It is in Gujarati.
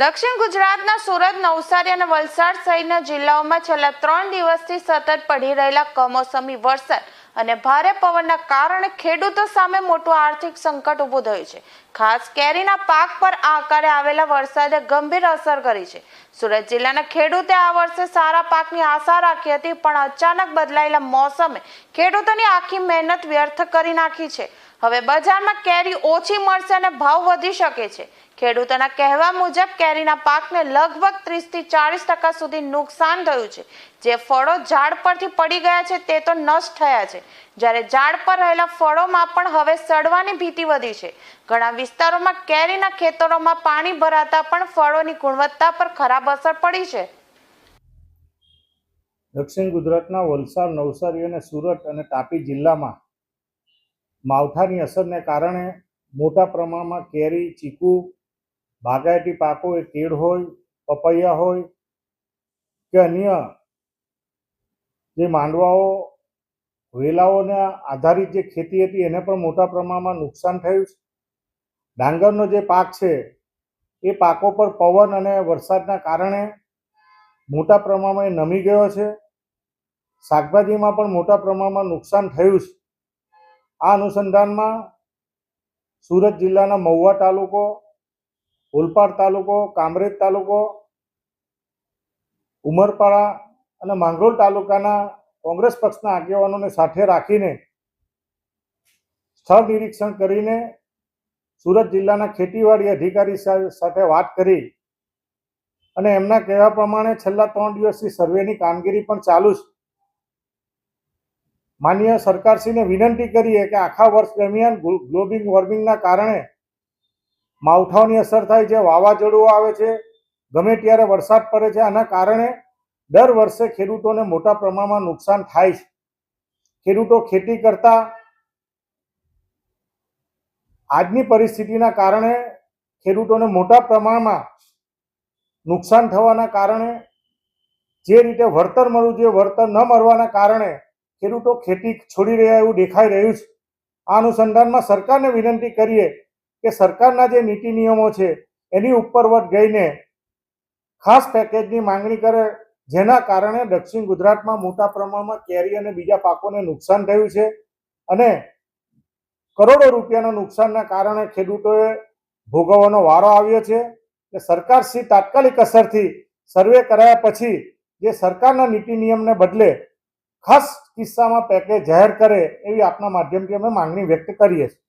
દક્ષિણ ગુજરાતના સુરત, નવસારી અને વલસાડ સહિતના જિલ્લાઓમાં છેલ્લા ત્રણ દિવસથી સતત પડી રહેલા કમોસમી વરસાદ અને ભારે પવનના કારણે ખેડૂતો સામે મોટું આર્થિક સંકટ ઊભું થયું છે. ખાસ કેરીના પાક પર આકારે આવેલા વરસાદે ગંભીર અસર કરી છે. સુરત જિલ્લાના ખેડૂતે આ વર્ષે સારા પાકની આશા રાખી હતી, પણ અચાનક બદલાયેલા મોસમે ખેડૂતોની આખી મહેનત વ્યર્થ કરી નાખી છે. હવે બજારમાં કેરી ઓછી મળશે અને ભાવ વધી શકે છે. ખેડૂતોના કહેવા મુજબ કેરીના પાકને લગભગ ત્રીસથી ચાળીસ ટકા સુધી નુકસાન થયું છે. જે ફળો ઝાડ પરથી પડી ગયા છે તે તો નષ્ટ થયા છે. જ્યારે ઝાડ પર રહેલા ફળોમાં પણ હવે સડવાની ભીતિ વધી છે. ઘણા વિસ્તારોમાં કેરીના ખેતરોમાં પાણી ભરાતા પણ ફળોની ગુણવત્તા પર ખરાબ અસર પડી છે. દક્ષિણ ગુજરાતના વલસાડ, નવસારી અને સુરત અને તાપી જિલ્લામાં માવઠાની અસરને કારણે મોટા પ્રમાણમાં કેરી, ચીકુ, બાગાયતી પાકો, એ કેળ હોય, પપૈયા હોય કે અન્ય જે માંડવાઓ, વેલાઓને આધારિત જે ખેતી હતી એને પણ મોટા પ્રમાણમાં નુકસાન થયું છે. ડાંગરનો જે પાક છે, એ પાકો પર પવન અને વરસાદના કારણે મોટા પ્રમાણમાં એ નમી ગયો છે. શાકભાજીમાં પણ મોટા પ્રમાણમાં નુકસાન થયું છે. આ અનુસંધાનમાં સુરત જિલ્લાના મહુવા તાલુકો ઓલપાડ તાલુકો, કામરેજ તાલુકો, ઉમરપાડા અને માંગરોળ તાલુકાના કોંગ્રેસ પક્ષના આગેવાનોને સાથે રાખીને સ્થળ નિરીક્ષણ કરીને સુરત જિલ્લાના ખેતીવાડી અધિકારી સાથે વાત કરી અને એમના કહેવા પ્રમાણે છેલ્લા ત્રણ દિવસથી સર્વેની કામગીરી પણ ચાલુ છે માનનીય સરકારશ્રીને વિનંતી કરીએ કે આખા વર્ષ દરમિયાન ગ્લોબિંગ વોર્મિંગના કારણે માવઠાઓની અસર થાય છે વાવાઝોડું આવે છે, ગમે ત્યારે વરસાદ પડે છે, આના કારણે દર વર્ષે ખેડૂતોને મોટા પ્રમાણમાં નુકસાન થાય છે. ખેડૂતો ખેતી કરતા આજની પરિસ્થિતિના કારણે ખેડૂતોને મોટા પ્રમાણમાં નુકસાન થવાના કારણે જે રીતે વળતર મળવું જોઈએ, વળતર ન મળવાના કારણે ખેડૂતો ખેતી છોડી રહ્યા એવું દેખાઈ રહ્યું છે. આ અનુસંધાનમાં સરકારને વિનંતી કરીએ કે સરકારના જે નીતિ નિયમો છે, એની ઉપરવટ ગઈને ખાસ પેકેજની માંગણી કરે, જેના કારણે દક્ષિણ ગુજરાતમાં મોટા પ્રમાણમાં કેરી અને બીજા પાકોને નુકસાન થયું છે અને કરોડો રૂપિયાના નુકસાનના કારણે ખેડૂતોએ ભોગવવાનો વારો આવ્યો છે. કે સરકારશ્રી તાત્કાલિક અસરથી સર્વે કરાયા પછી જે સરકારના નીતિ નિયમને બદલે ખાસ કિસ્સામાં પેકેજ જાહેર કરે એવી આપના માધ્યમથી અમે માંગણી વ્યક્ત કરીએ છીએ.